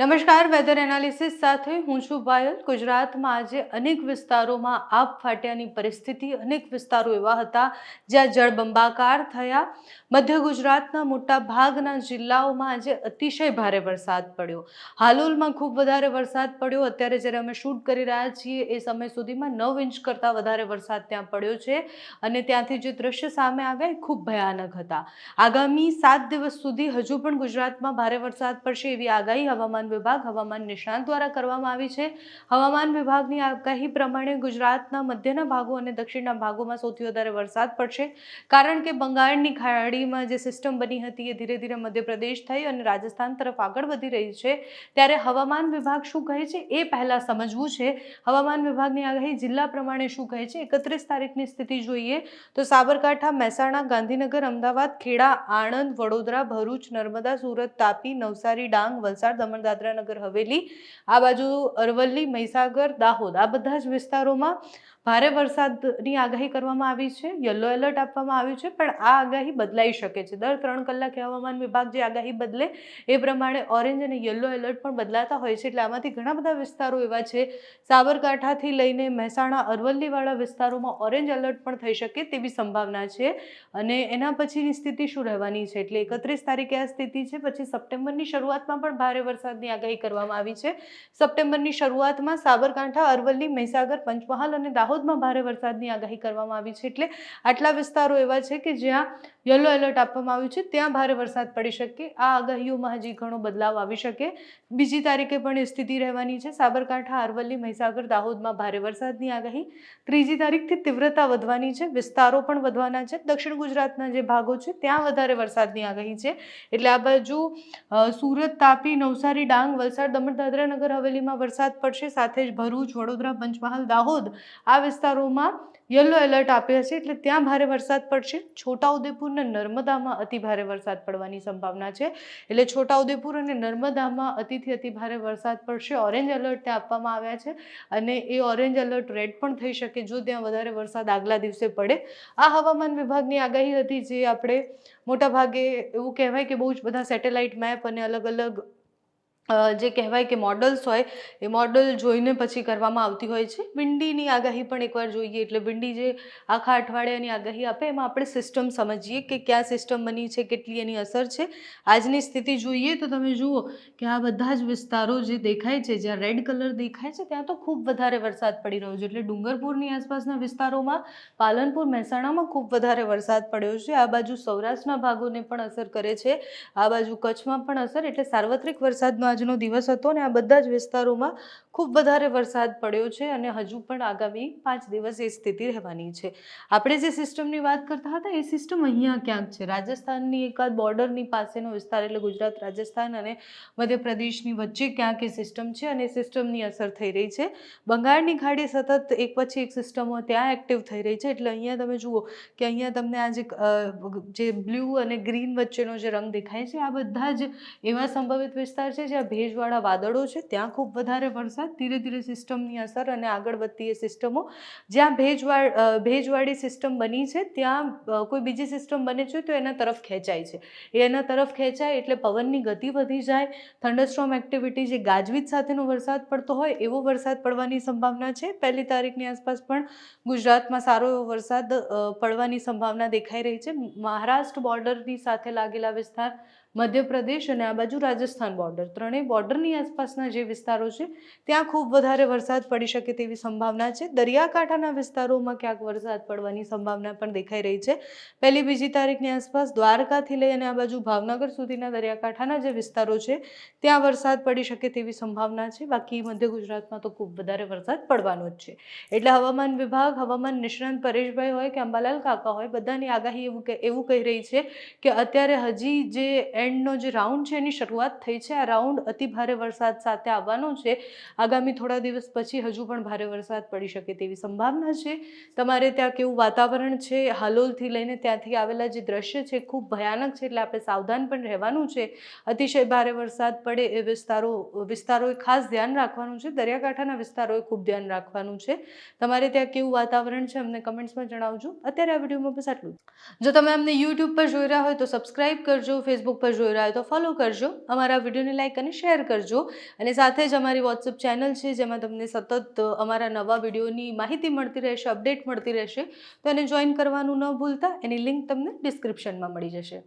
નમસ્કાર weather analysis સાથે હું છું પાયલ ગુજરાતમાં આજે અનેક વિસ્તારોમાં આપ ફાટ્યાની પરિસ્થિતિ, અનેક વિસ્તારો એવા હતા જ્યાં જળબંબાકાર થયા. મધ્ય ગુજરાતના મોટા ભાગના જિલ્લાઓમાં આજે અતિશય ભારે વરસાદ પડ્યો. હાલોલમાં ખૂબ વધારે વરસાદ પડ્યો. અત્યારે જ્યારે અમે શૂટ કરી રહ્યા છીએ, એ સમય સુધીમાં નવ ઇંચ કરતાં વધારે વરસાદ ત્યાં પડ્યો છે અને ત્યાંથી જે દ્રશ્ય સામે આવ્યા એ ખૂબ ભયાનક હતા. આગામી સાત દિવસ સુધી હજુ પણ ગુજરાતમાં ભારે વરસાદ પડશે એવી આગાહી હવામાન વિભાગ હવામાન નિષ્ણાંત દ્વારા કરવામાં આવી છે. હવામાન વિભાગની આગાહી પ્રમાણે ગુજરાતના મધ્યના ભાગો અને દક્ષિણના ભાગોમાં સૌથી વધારે વરસાદ પડશે. કારણ કે બંગાળની ખાડીમાં જે સિસ્ટમ બની હતી એ ધીરે ધીરે મધ્યપ્રદેશ થઈ અને રાજસ્થાન તરફ આગળ વધી રહી છે. ત્યારે હવામાન વિભાગ શું કહે છે એ પહેલાં સમજવું છે. હવામાન વિભાગની આગાહી જિલ્લા પ્રમાણે શું કહે છે? એકત્રીસ તારીખની સ્થિતિ જોઈએ તો સાબરકાંઠા, મહેસાણા, ગાંધીનગર, અમદાવાદ, ખેડા, આણંદ, વડોદરા, ભરૂચ, નર્મદા, સુરત, તાપી, નવસારી, ડાંગ, વલસાડ, દમણ દાદરા નગર હવેલી આ બાજુ અરવલ્લી મહીસાગર દાહોદ આ બધા જ વિસ્તારોમાં ભારે વરસાદની આગાહી કરવામાં આવી છે યલો એલર્ટ આપવામાં આવ્યું છે, પણ આ આગાહી બદલાઈ શકે છે. દર ત્રણ કલાકે હવામાન વિભાગ જે આગાહી બદલે એ પ્રમાણે ઓરેન્જ અને યલો એલર્ટ પણ બદલાતા હોય છે, એટલે આમાંથી ઘણા બધા વિસ્તારો એવા છે, સાબરકાંઠાથી લઈને મહેસાણા, અરવલ્લીવાળા વિસ્તારોમાં ઓરેન્જ એલર્ટ પણ થઈ શકે તેવી સંભાવના છે. અને એના પછીની સ્થિતિ શું રહેવાની છે? એટલે એકત્રીસ તારીખે આ સ્થિતિ છે, પછી સપ્ટેમ્બરની શરૂઆતમાં પણ ભારે વરસાદની આગાહી કરવામાં આવી છે. સપ્ટેમ્બરની શરૂઆતમાં સાબરકાંઠા, અરવલ્લી, મહીસાગર, પંચમહાલ અને દાહોદમાં ભારે વરસાદની આગાહી કરવામાં આવી છે. એટલે આટલા વિસ્તારો એવા છે કે જ્યાં યલો એલર્ટ આપવામાં આવ્યું છે, ત્યાં ભારે વરસાદ પડી શકે. આ આગાહીઓમાં હજી ઘણો બદલાવ આવી શકે. બીજી તારીખે પણ એ સ્થિતિ રહેવાની છે. સાબરકાંઠા, અરવલ્લી, મહીસાગર, દાહોદમાં ભારે વરસાદની આગાહી. ત્રીજી તારીખથી તીવ્રતા વધવાની છે. વિસ્તારો પણ વધવાના છે. દક્ષિણ ગુજરાતના જે ભાગો છે, ત્યાં વધારે વરસાદની આગાહી છે. એટલે આ બાજુ સુરત, તાપી, નવસારી, ડાંગ, વલસાડ, દમણ, દાદરા નગર હવેલીમાં વરસાદ પડશે. સાથે જ ભરૂચ, વડોદરા, પંચમહાલ, દાહોદ આ વિસ્તારોમાં યલો એલર્ટ આપ્યા છે એટલે ત્યાં ભારે વરસાદ પડશે. છોટાઉદેપુર અને નર્મદામાં અતિ ભારે વરસાદ પડવાની સંભાવના છે. એટલે છોટાઉદેપુર અને નર્મદામાં અતિથી અતિ ભારે વરસાદ પડશે. ઓરેન્જ એલર્ટ ત્યાં આપવામાં આવ્યા છે અને એ ઓરેન્જ એલર્ટ રેડ પણ થઈ શકે જો ત્યાં વધારે વરસાદ આગલા દિવસે પડે. આ હવામાન વિભાગની આગાહી હતી જે આપણે મોટાભાગે એવું કહેવાય કે બહુ જ બધા સેટેલાઇટ મેપ અને અલગ અલગ જે કહેવાય કે મોડલ્સ હોય, એ મોડલ જોઈને પછી કરવામાં આવતી હોય છે. વિંડીની આગાહી પણ એકવાર જોઈએ, એટલે વિંડી જે આખા અઠવાડિયાની આગાહી આપે, એમાં આપણે સિસ્ટમ સમજીએ કે ક્યાં સિસ્ટમ બની છે, કેટલી એની અસર છે. આજની સ્થિતિ જોઈએ તો તમે જુઓ કે આ બધા જ વિસ્તારો જે દેખાય છે, જ્યાં રેડ કલર દેખાય છે, ત્યાં તો ખૂબ વધારે વરસાદ પડી રહ્યો છે. એટલે ડુંગરપુરની આસપાસના વિસ્તારોમાં, પાલનપુર, મહેસાણામાં ખૂબ વધારે વરસાદ પડ્યો છે. આ બાજુ સૌરાષ્ટ્રના ભાગોને પણ અસર કરે છે. આ બાજુ કચ્છમાં પણ અસર, એટલે સાર્વત્રિક વરસાદનો આજનો દિવસ હતો અને આ બધા જ વિસ્તારોમાં ખૂબ વધારે વરસાદ પડ્યો છે અને હજુ પણ આગામી પાંચ દિવસ એ સ્થિતિ રહેવાની છે. આપણે જે સિસ્ટમની વાત કરતા હતા, એ સિસ્ટમ અહીંયા ક્યાંક છે? રાજસ્થાનની એકાદ બોર્ડરની પાસેનો વિસ્તાર એટલે ગુજરાત, રાજસ્થાન અને મધ્યપ્રદેશની વચ્ચે ક્યાંક એ સિસ્ટમ છે અને એ સિસ્ટમની અસર થઈ રહી છે. બંગાળની ખાડી સતત એક પછી એક સિસ્ટમો ત્યાં એક્ટિવ થઈ રહી છે. એટલે અહીંયા તમે જુઓ કે અહીંયા તમને આ જે બ્લુ અને ગ્રીન વચ્ચેનો જે રંગ દેખાય છે, આ બધા જ એવા સંભવિત વિસ્તાર છે જ્યાં ભેજવાળા વાદળો છે, ત્યાં ખૂબ વધારે વરસાદ. ધીરે ધીરે સિસ્ટમની અસર અને આગળ વધતી એ સિસ્ટમો. જ્યાં ભેજવાળ ભેજવાળી સિસ્ટમ બની છે, ત્યાં કોઈ બીજી સિસ્ટમ બને છે, તો એના તરફ ખેંચાય છે. એ એના તરફ ખેંચાય એટલે પવનની ગતિ વધી જાય. થંડરસ્ટ્રોમ એક્ટિવિટી જે ગાજવીજ સાથેનો વરસાદ પડતો હોય, એવો વરસાદ પડવાની સંભાવના છે. પહેલી તારીખની આસપાસ પણ ગુજરાતમાં સારો એવો વરસાદ પડવાની સંભાવના દેખાઈ રહી છે. મહારાષ્ટ્ર બોર્ડરની સાથે લાગેલા વિસ્તાર મધ્યપ્રદેશ અને આ બાજુ રાજસ્થાન બોર્ડર ત્રણેય બોર્ડરની આસપાસના જે વિસ્તારો છે, ત્યાં ખૂબ વધારે વરસાદ પડી શકે તેવી સંભાવના છે. દરિયાકાંઠાના વિસ્તારોમાં ક્યાંક વરસાદ પડવાની સંભાવના પણ દેખાઈ રહી છે. પહેલી બીજી તારીખની આસપાસ દ્વારકાથી લઈ અને આ બાજુ ભાવનગર સુધીના દરિયાકાંઠાના જે વિસ્તારો છે, ત્યાં વરસાદ પડી શકે તેવી સંભાવના છે. બાકી મધ્ય ગુજરાતમાં તો ખૂબ વધારે વરસાદ પડવાનો જ છે. એટલે હવામાન વિભાગ, હવામાન નિષ્ણાંત પરેશભાઈ હોય કે અંબાલાલ કાકા હોય, બધાની આગાહી એવું એવું કહી રહી છે કે અત્યારે હજી જે એન્ડનો જે રાઉન્ડ છે એની શરૂઆત થઈ છે. આ રાઉન્ડ અતિ ભારે વરસાદ સાથે આવવાનો છે. આગામી થોડા દિવસ પછી હજુ પણ ભારે વરસાદ પડી શકે તેવી સંભાવના છે. તમારે ત્યાં કેવું વાતાવરણ છે? હાલોલથી લઈને ત્યાંથી આવેલા જે દ્રશ્ય છે, ખૂબ ભયાનક છે એટલે આપણે સાવધાન પણ રહેવાનું છે. અતિશય ભારે વરસાદ પડે એ વિસ્તારો, વિસ્તારોએ ખાસ ધ્યાન રાખવાનું છે. દરિયાકાંઠાના વિસ્તારોએ ખૂબ ધ્યાન રાખવાનું છે. તમારે ત્યાં કેવું વાતાવરણ છે અમને કમેન્ટ્સમાં જણાવજો. અત્યારે આ વિડીયોમાં બસ આટલું જો. તમે અમને યુટ્યુબ પર જોઈ રહ્યા હોય તો સબસ્ક્રાઈબ કરજો ફેસબુક પર પર જોઈ રહ્યા હોય તો ફોલો કરજો, અમારા વિડીયોને લાઇક અને શેર કરજો. અને સાથે જ અમારી વોટ્સઅપ ચેનલ છે, જેમાં તમને સતત અમારા નવા વિડીયોની માહિતી મળતી રહેશે અપડેટ મળતી રહેશે. તો એને જોઈન કરવાનું ન ભૂલતા, એની લિંક તમને ડિસ્ક્રિપ્શનમાં મળી જશે.